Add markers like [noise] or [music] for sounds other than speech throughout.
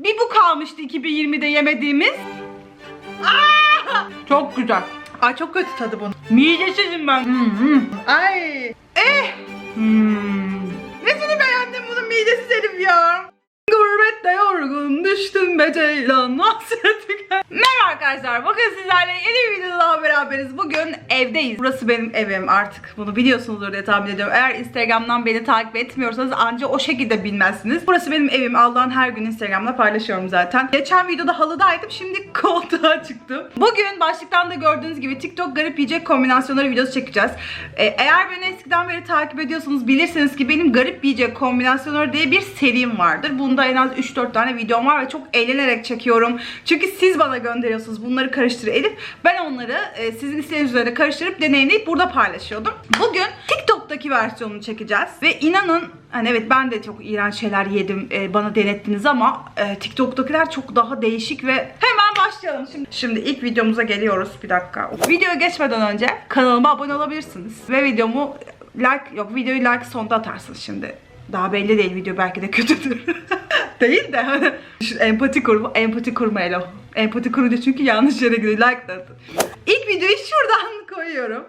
Bir bu kalmıştı 2020'de yemediğimiz. Aa! Çok güzel. Ay çok kötü tadı bunun. Midesizim ben. Hmm, hmm. Ay. Eh. Hmm. Nesini beğendim bunun midesiz herif ya. Gurbette yorgun düştüm be ceylan. [laughs] Hasreti gel- Merhaba arkadaşlar bugün sizlerle yeni bir videoda beraberiz. Bugün evdeyiz. Burası benim evim artık bunu biliyorsunuzdur diye tahmin ediyorum. Eğer instagramdan beni takip etmiyorsanız anca o şekilde bilmezsiniz. Burası benim evim Allah'ın her gün instagramda paylaşıyorum zaten. Geçen videoda halıdaydım şimdi [laughs] koltuğa çıktım. Bugün başlıktan da gördüğünüz gibi TikTok garip yiyecek kombinasyonları videosu çekeceğiz. Ee, Eğer beni eskiden beri takip ediyorsanız bilirsiniz ki benim garip yiyecek kombinasyonları diye bir serim vardır. Bunda en az 3-4 tane videom var ve çok eğlenerek çekiyorum. Çünkü siz bana gönderiyorsunuz bunları karıştır Elif. Ben onları e, sizin isteğiniz üzerine karıştırıp deneyimleyip burada paylaşıyordum. Bugün TikTok'taki versiyonunu çekeceğiz. Ve inanın hani evet ben de çok iğrenç şeyler yedim e, bana denettiniz ama e, TikTok'takiler çok daha değişik ve hemen başlayalım şimdi. Şimdi ilk videomuza geliyoruz. Bir dakika. Videoya geçmeden önce kanalıma abone olabilirsiniz. Ve videomu like yok videoyu like sonda atarsınız şimdi. Daha belli değil video belki de kötüdür. [laughs] değil de hani [laughs] şu empati kurma, empati kurma Elo. Empati kurunca çünkü yanlış yere gidiyor. Like that. İlk videoyu şuradan [laughs] koyuyorum.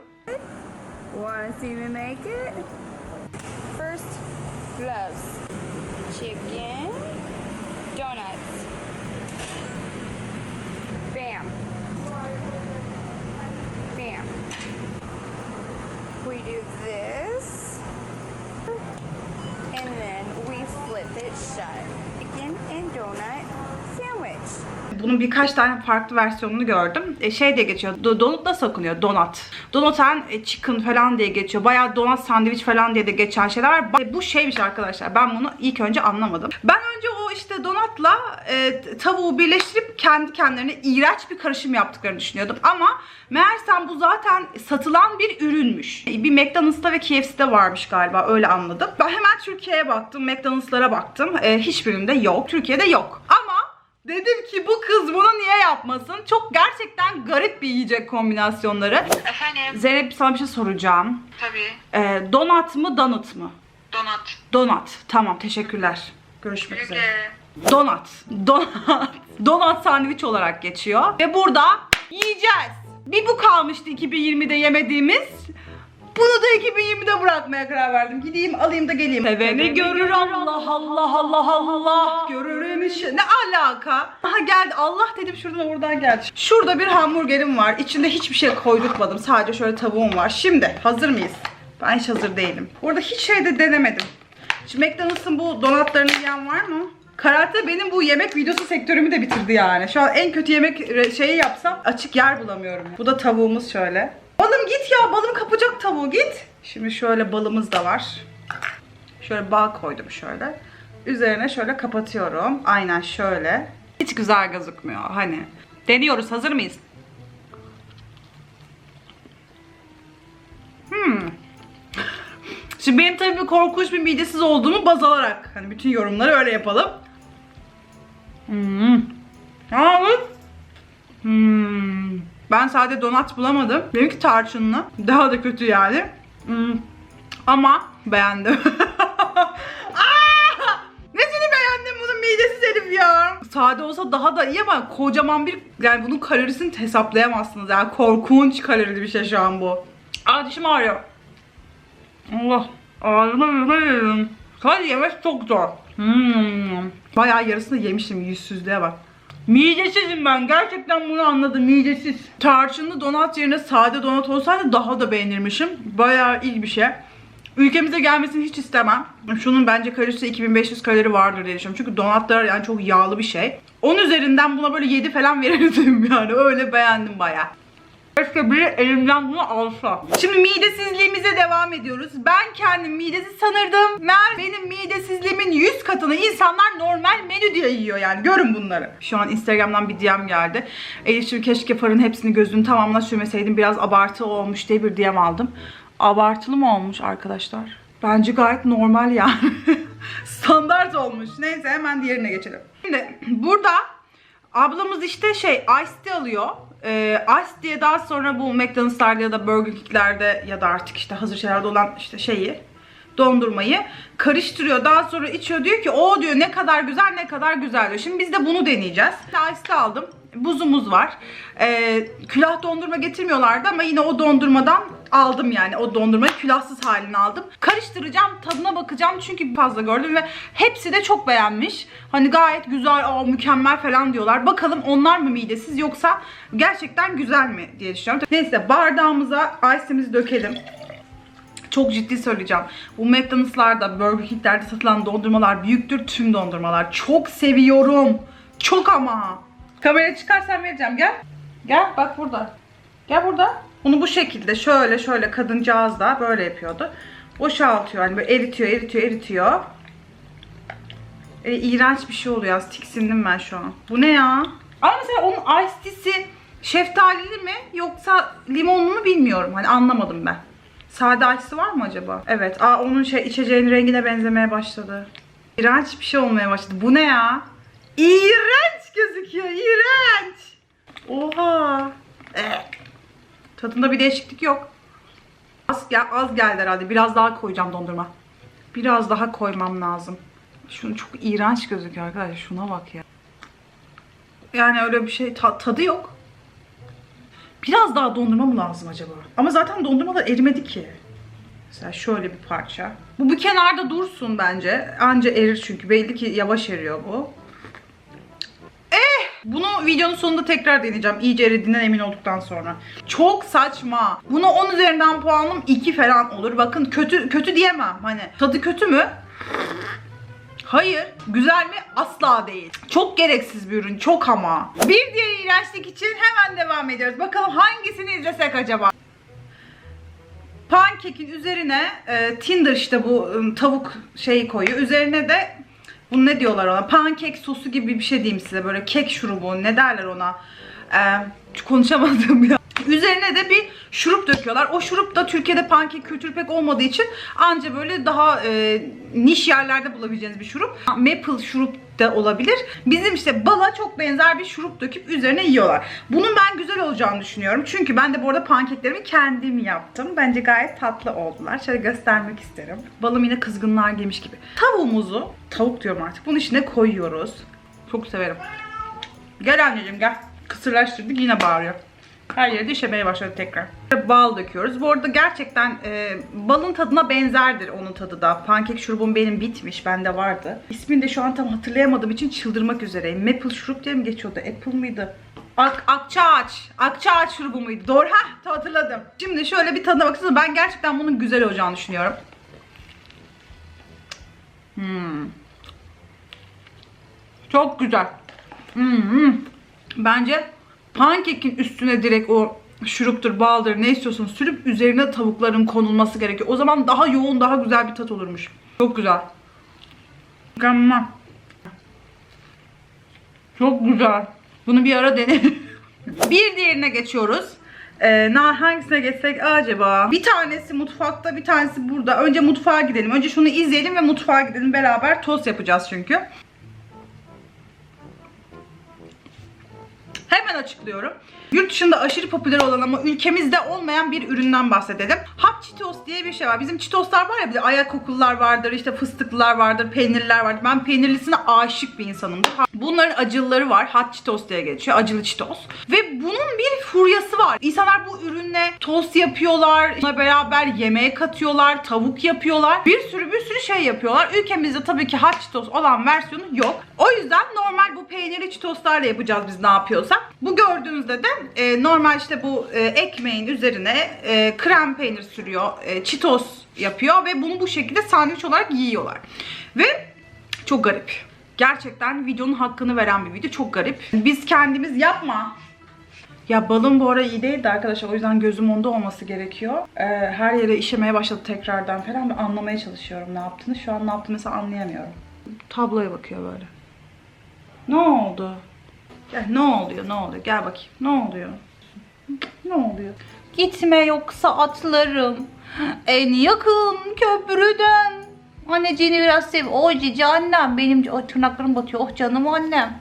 Want to see me make it? First, gloves. Chicken. Bunun birkaç tane farklı versiyonunu gördüm. E, şey diye geçiyor. Do- donut nasıl okunuyor? Donut. Donut and e, chicken falan diye geçiyor. Bayağı donut sandviç falan diye de geçen şeyler var. Ba- Bu şeymiş arkadaşlar. Ben bunu ilk önce anlamadım. Ben önce o işte donutla e, tavuğu birleştirip kendi kendilerine iğrenç bir karışım yaptıklarını düşünüyordum. Ama meğersem bu zaten satılan bir ürünmüş. Bir McDonald's'ta ve KFC'de varmış galiba. Öyle anladım. Ben hemen Türkiye'ye baktım. McDonald's'lara baktım. E, hiçbirinde yok. Türkiye'de yok. Ama Dedim ki bu kız bunu niye yapmasın? Çok gerçekten garip bir yiyecek kombinasyonları. Efendim, Zeynep sana bir şey soracağım. tabii. Ee, donat mı donut mu? Donat. Donat. Tamam teşekkürler. Görüşmek üzere. Donat. Donat. [laughs] Donat sandviç olarak geçiyor. Ve burada yiyeceğiz. Bir bu kalmıştı 2020'de yemediğimiz. Bunu da 2020'de bırakmaya karar verdim. Gideyim alayım da geleyim. Seveni görür Allah Allah Allah Allah. Görür emiş. Ne alaka? Aha geldi. Allah dedim şuradan oradan geldi. Şurada bir hamburgerim var. İçinde hiçbir şey koydurtmadım. Sadece şöyle tavuğum var. Şimdi hazır mıyız? Ben hiç hazır değilim. Orada hiç şey de denemedim. Şimdi McDonald's'ın bu donatlarını yiyen var mı? Karate benim bu yemek videosu sektörümü de bitirdi yani. Şu an en kötü yemek şeyi yapsam açık yer bulamıyorum. Bu da tavuğumuz şöyle. Balım git ya balım kapacak tavuğu git. Şimdi şöyle balımız da var. Şöyle bal koydum şöyle. Üzerine şöyle kapatıyorum. Aynen şöyle. Hiç güzel gözükmüyor hani. Deniyoruz hazır mıyız? Hmm. Şimdi benim tabii bir korkunç bir midesiz olduğumu baz alarak hani bütün yorumları öyle yapalım. Hmm. Hmm. Ben sade donat bulamadım. Benimki tarçınlı. Daha da kötü yani. Hmm. Ama beğendim. [laughs] Midesiz herif ya. Sade olsa daha da iyi ama kocaman bir yani bunun kalorisini hesaplayamazsınız. Yani korkunç kalorili bir şey şu an bu. Aa dişim ağrıyor. Allah. Ağzıma yedim. Sadece yemek çok zor. Hmm. Bayağı yarısını yemişim yüzsüzlüğe bak. Midesizim ben. Gerçekten bunu anladım. Midesiz. Tarçınlı donat yerine sade donat olsaydı daha da beğenirmişim. Bayağı iyi bir şey. Ülkemize gelmesini hiç istemem. Şunun bence kalorisi 2500 kalori vardır diye düşünüyorum. Çünkü donatlar yani çok yağlı bir şey. 10 üzerinden buna böyle 7 falan verirdim [laughs] yani. Öyle beğendim bayağı. Keşke biri elimden bunu alsa. Şimdi midesizliğimize devam ediyoruz. Ben kendim midesiz sanırdım. Meğer benim midesizliğimin 100 katını insanlar normal menü diye yiyor yani. Görün bunları. Şu an Instagram'dan bir DM geldi. Elif'ciğim keşke farın hepsini gözünün tamamına sürmeseydim. Biraz abartı olmuş diye bir DM aldım. Abartılı mı olmuş arkadaşlar? Bence gayet normal yani. [laughs] Standart olmuş. Neyse hemen diğerine geçelim. Şimdi burada Ablamız işte şey Ice Tea alıyor. Ee, Ice diye daha sonra bu McDonald's'larda ya da Burger King'lerde ya da artık işte hazır şeylerde olan işte şeyi dondurmayı karıştırıyor. Daha sonra içiyor diyor ki o diyor ne kadar güzel ne kadar güzel diyor. Şimdi biz de bunu deneyeceğiz. Ice aldım. Buzumuz var. Ee, külah dondurma getirmiyorlardı ama yine o dondurmadan aldım yani. O dondurmayı külahsız halini aldım. Karıştıracağım, tadına bakacağım çünkü fazla gördüm ve hepsi de çok beğenmiş. Hani gayet güzel, aa, mükemmel falan diyorlar. Bakalım onlar mı midesiz yoksa gerçekten güzel mi diye düşünüyorum. Neyse bardağımıza ice'imizi dökelim. Çok ciddi söyleyeceğim. Bu McDonald's'larda, Burger King'lerde satılan dondurmalar büyüktür tüm dondurmalar. Çok seviyorum. Çok ama. Kameraya çıkarsan vereceğim. Gel. Gel bak burada. Gel burada. Bunu bu şekilde şöyle şöyle kadıncağız da böyle yapıyordu. Boşaltıyor hani böyle eritiyor eritiyor eritiyor. E, iğrenç bir şey oluyor. Az tiksindim ben şu an. Bu ne ya? Ama mesela onun iced tea'si şeftalili mi yoksa limonlu mu bilmiyorum. Hani anlamadım ben. Sade ice'ı var mı acaba? Evet. Aa onun şey içeceğin rengine benzemeye başladı. İğrenç bir şey olmaya başladı. Bu ne ya? İğrenç gözüküyor. İğrenç. Oha. Eh. Tadında bir değişiklik yok. Az, gel, az geldi herhalde. Biraz daha koyacağım dondurma. Biraz daha koymam lazım. Şunu çok iğrenç gözüküyor arkadaşlar. Şuna bak ya. Yani öyle bir şey ta- tadı yok. Biraz daha dondurma mı lazım acaba? Ama zaten dondurma da erimedi ki. Mesela şöyle bir parça. Bu bir kenarda dursun bence. Anca erir çünkü. Belli ki yavaş eriyor bu. Bunu videonun sonunda tekrar deneyeceğim. İyice eridiğinden emin olduktan sonra. Çok saçma. Buna 10 üzerinden puanım 2 falan olur. Bakın kötü kötü diyemem. Hani tadı kötü mü? Hayır. Güzel mi? Asla değil. Çok gereksiz bir ürün. Çok ama. Bir diğer iğrençlik için hemen devam ediyoruz. Bakalım hangisini izlesek acaba? Pankekin üzerine e, Tinder işte bu ım, tavuk şeyi koyuyor. Üzerine de bunu ne diyorlar ona? Pankek sosu gibi bir şey diyeyim size. Böyle kek şurubu ne derler ona? E, konuşamadım ya. Üzerine de bir şurup döküyorlar. O şurup da Türkiye'de pankek kültürü pek olmadığı için anca böyle daha e, niş yerlerde bulabileceğiniz bir şurup. Maple şurup da olabilir. Bizim işte bala çok benzer bir şurup döküp üzerine yiyorlar. Bunun ben güzel olacağını düşünüyorum. Çünkü ben de bu arada pankeklerimi kendim yaptım. Bence gayet tatlı oldular. Şöyle göstermek isterim. Balım yine kızgınlar yemiş gibi. Tavuğumuzu, tavuk diyorum artık, bunun içine koyuyoruz. Çok severim. Gel anneciğim gel. Kısırlaştırdık yine bağırıyor. Her yerde işemeye başladı tekrar. Bal döküyoruz. Bu arada gerçekten e, balın tadına benzerdir onun tadı da. Pankek şurubum benim bitmiş. Bende vardı. İsmini de şu an tam hatırlayamadığım için çıldırmak üzereyim. Maple şurup diye mi geçiyordu? Apple mıydı? Ak Akçaağaç. Akçaağaç şurubu muydu? Doğru. Heh hatırladım. Şimdi şöyle bir tadına baksanıza. Ben gerçekten bunun güzel olacağını düşünüyorum. Hmm. Çok güzel. Hmm. Bence pankekin üstüne direkt o şuruptur, baldır ne istiyorsun sürüp üzerine tavukların konulması gerekiyor. O zaman daha yoğun, daha güzel bir tat olurmuş. Çok güzel. Mükemmel. Çok güzel. Bunu bir ara deneyelim. [laughs] bir diğerine geçiyoruz. Ee, hangisine geçsek acaba? Bir tanesi mutfakta, bir tanesi burada. Önce mutfağa gidelim. Önce şunu izleyelim ve mutfağa gidelim. Beraber tost yapacağız çünkü. Açıklıyorum. Yurt dışında aşırı popüler olan ama ülkemizde olmayan bir üründen bahsedelim. Hot Cheetos diye bir şey var. Bizim Cheetos'lar var ya bir de ayak kokullar vardır, işte fıstıklılar vardır, peynirliler vardır. Ben peynirlisine aşık bir insanımdır. Bunların acılıları var. Hot Cheetos diye geçiyor. Acılı Cheetos. Ve bunun bir furyası var. İnsanlar bu ürünle tost yapıyorlar. Buna beraber yemeğe katıyorlar. Tavuk yapıyorlar. Bir sürü bir sürü şey yapıyorlar. Ülkemizde tabii ki Hot Cheetos olan versiyonu yok. O yüzden normal bu peynirli Cheetos'larla yapacağız biz ne yapıyorsak. Bu gördüğünüzde de e, normal işte bu e, ekmeğin üzerine e, krem peynir sürüyor. E, Cheetos yapıyor ve bunu bu şekilde sandviç olarak yiyorlar. Ve çok garip. Gerçekten videonun hakkını veren bir video. Çok garip. Biz kendimiz yapma. Ya balım bu ara iyi değildi arkadaşlar. O yüzden gözüm onda olması gerekiyor. Ee, her yere işemeye başladı tekrardan falan. Ben anlamaya çalışıyorum ne yaptığını. Şu an ne yaptığını mesela anlayamıyorum. Tabloya bakıyor böyle. Ne oldu? Gel ne oluyor ne oluyor? Gel bakayım. Ne oluyor? Ne oluyor? Gitme yoksa atlarım. En yakın köprüden. Anneciğini biraz sev. O cici annem. Benim o tırnaklarım batıyor. Oh canım annem.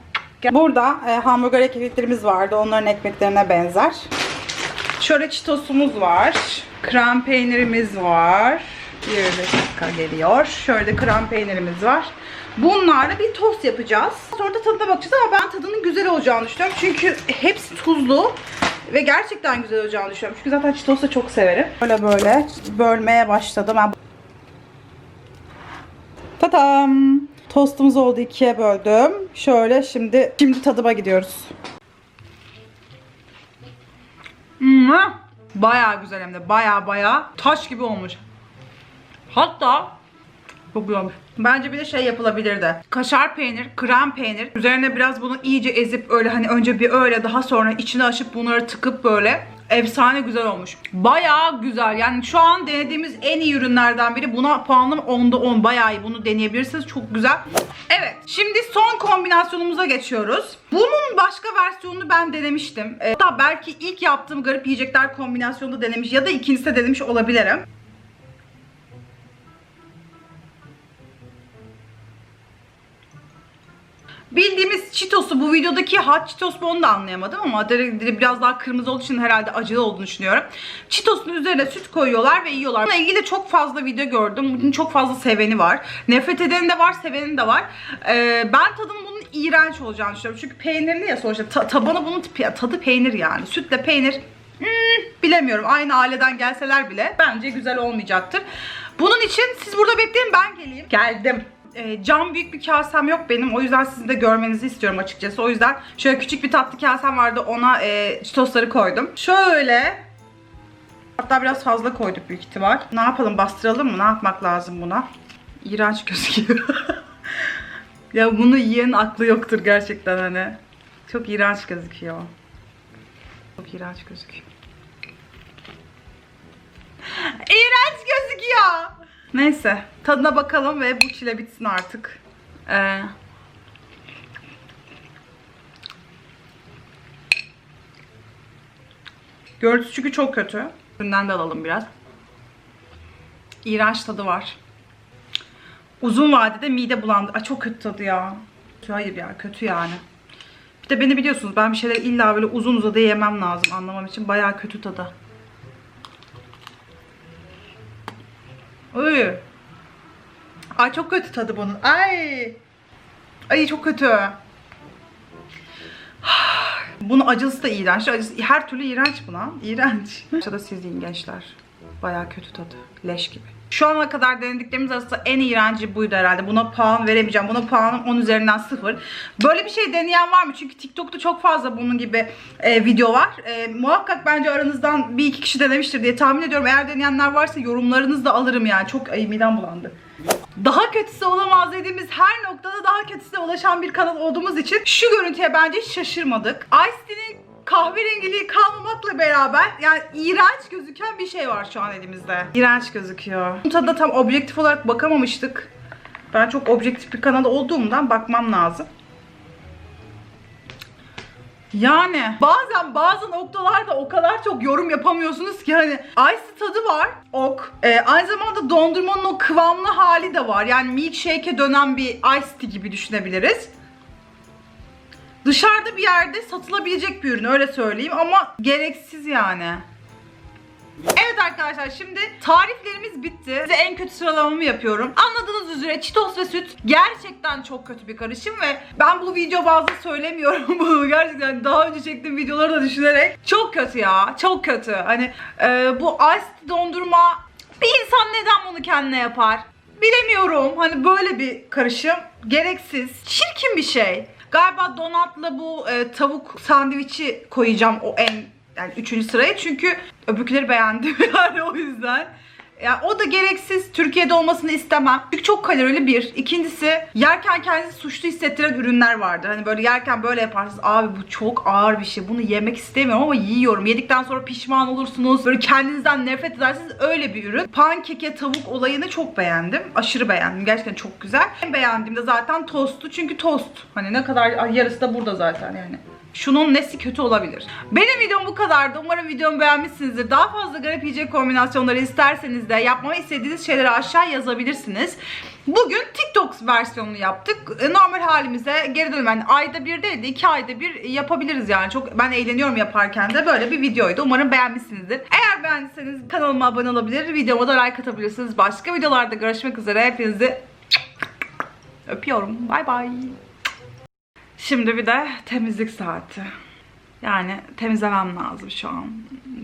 Burada e, hamburger ekmeklerimiz vardı. Onların ekmeklerine benzer. Şöyle çitosumuz var. Krem peynirimiz var. Bir dakika geliyor. Şöyle krem peynirimiz var. Bunlarla bir tost yapacağız. Sonra da tadına bakacağız ama ben tadının güzel olacağını düşünüyorum. Çünkü hepsi tuzlu ve gerçekten güzel olacağını düşünüyorum. Çünkü zaten çitosu çok severim. Böyle böyle bölmeye başladım. Ben... Tatam! Tostumuz oldu ikiye böldüm. Şöyle şimdi şimdi tadıma gidiyoruz. Bayağı güzel hem de bayağı bayağı taş gibi olmuş. Hatta çok güzelmiş. Bence bir de şey yapılabilirdi. Kaşar peynir, krem peynir. Üzerine biraz bunu iyice ezip öyle hani önce bir öyle daha sonra içine açıp bunları tıkıp böyle efsane güzel olmuş. Bayağı güzel. Yani şu an denediğimiz en iyi ürünlerden biri. Buna puanım 10'da 10. Bayağı iyi. Bunu deneyebilirsiniz. Çok güzel. Evet. Şimdi son kombinasyonumuza geçiyoruz. Bunun başka versiyonunu ben denemiştim. Ee, Hatta belki ilk yaptığım garip yiyecekler kombinasyonunda denemiş ya da ikincisi de denemiş olabilirim. Bildiğimiz Cheetos'u bu videodaki hot Cheetos mu onu da anlayamadım ama biraz daha kırmızı olduğu için herhalde acılı olduğunu düşünüyorum. Cheetos'un üzerine süt koyuyorlar ve yiyorlar. Bununla ilgili çok fazla video gördüm. Bunun çok fazla seveni var. Nefret edeni de var, seveni de var. Ee, ben tadının bunun iğrenç olacağını düşünüyorum. Çünkü peynirli ya sonuçta. Ta- tabanı bunun tadı peynir yani. Sütle peynir hmm, bilemiyorum. Aynı aileden gelseler bile bence güzel olmayacaktır. Bunun için siz burada bekleyin ben geleyim. Geldim e, cam büyük bir kasem yok benim. O yüzden sizin de görmenizi istiyorum açıkçası. O yüzden şöyle küçük bir tatlı kasem vardı. Ona e, tostları koydum. Şöyle hatta biraz fazla koyduk büyük ihtimal. Ne yapalım bastıralım mı? Ne yapmak lazım buna? İğrenç gözüküyor. [laughs] ya bunu yiyen aklı yoktur gerçekten hani. Çok iğrenç gözüküyor. Çok iğrenç gözüküyor. İğrenç gözüküyor. Neyse tadına bakalım ve bu çile bitsin artık. Ee, görüntüsü çünkü çok kötü. Üründen de alalım biraz. İğrenç tadı var. Uzun vadede mide bulandı. Ay çok kötü tadı ya. Hayır ya kötü yani. Bir de beni biliyorsunuz ben bir şeyleri illa böyle uzun uzadı yemem lazım anlamam için. Bayağı kötü tadı. Uy. Ay çok kötü tadı bunun. Ay. Ay çok kötü. [sighs] Bunun acısı da iğrenç. Acısı, her türlü iğrenç buna. İğrenç. [laughs] Aşağıda siz yiyin gençler. Baya kötü tadı. Leş gibi. Şu ana kadar denediklerimiz arasında en iğrenci buydu herhalde. Buna puan veremeyeceğim. Buna puanım 10 üzerinden 0. Böyle bir şey deneyen var mı? Çünkü TikTok'ta çok fazla bunun gibi e, video var. E, muhakkak bence aranızdan bir iki kişi denemiştir diye tahmin ediyorum. Eğer deneyenler varsa yorumlarınızı da alırım yani. Çok ay midem bulandı. Daha kötüsü olamaz dediğimiz her noktada daha kötüsüne ulaşan bir kanal olduğumuz için şu görüntüye bence hiç şaşırmadık. Ice Tea'nin kahverengiliği kalmamakla beraber yani iğrenç gözüken bir şey var şu an elimizde. İğrenç gözüküyor. Bu tadına tam objektif olarak bakamamıştık. Ben çok objektif bir kanal olduğumdan bakmam lazım. Yani bazen bazı noktalarda o kadar çok yorum yapamıyorsunuz ki hani ice tadı var ok. Ee, aynı zamanda dondurmanın o kıvamlı hali de var. Yani milkshake'e dönen bir ice tea gibi düşünebiliriz. Dışarıda bir yerde satılabilecek bir ürün öyle söyleyeyim ama gereksiz yani. Evet arkadaşlar şimdi tariflerimiz bitti. Size en kötü sıralamamı yapıyorum. Anladığınız üzere Cheetos ve süt gerçekten çok kötü bir karışım ve ben bu video bazı söylemiyorum [laughs] bunu gerçekten daha önce çektiğim videoları da düşünerek çok kötü ya çok kötü. Hani e, bu ice dondurma bir insan neden bunu kendine yapar? Bilemiyorum. Hani böyle bir karışım gereksiz, çirkin bir şey. Galiba donatla bu e, tavuk sandviçi koyacağım o en yani üçüncü sıraya çünkü öbürküleri beğendim [laughs] yani o yüzden. Ya o da gereksiz. Türkiye'de olmasını istemem. Çünkü çok kalorili bir. İkincisi yerken kendinizi suçlu hissettiren ürünler vardır. Hani böyle yerken böyle yaparsınız. Abi bu çok ağır bir şey. Bunu yemek istemiyorum ama yiyorum. Yedikten sonra pişman olursunuz. Böyle kendinizden nefret edersiniz. Öyle bir ürün. Pankeke tavuk olayını çok beğendim. Aşırı beğendim. Gerçekten çok güzel. En beğendiğim de zaten tostu. Çünkü tost. Hani ne kadar yarısı da burada zaten yani. Şunun nesi kötü olabilir? Benim videom bu kadardı. Umarım videomu beğenmişsinizdir. Daha fazla garip yiyecek kombinasyonları isterseniz de yapmamı istediğiniz şeyleri aşağı yazabilirsiniz. Bugün TikTok versiyonunu yaptık. E, Normal halimize geri dönelim. Yani ayda bir değil de iki ayda bir yapabiliriz yani. Çok ben eğleniyorum yaparken de böyle bir videoydu. Umarım beğenmişsinizdir. Eğer beğendiyseniz kanalıma abone olabilir, videoma da like atabilirsiniz. Başka videolarda görüşmek üzere. Hepinizi öpüyorum. Bay bay. Şimdi bir de temizlik saati. Yani temizlemem lazım şu an.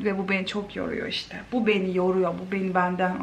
Ve bu beni çok yoruyor işte. Bu beni yoruyor. Bu beni benden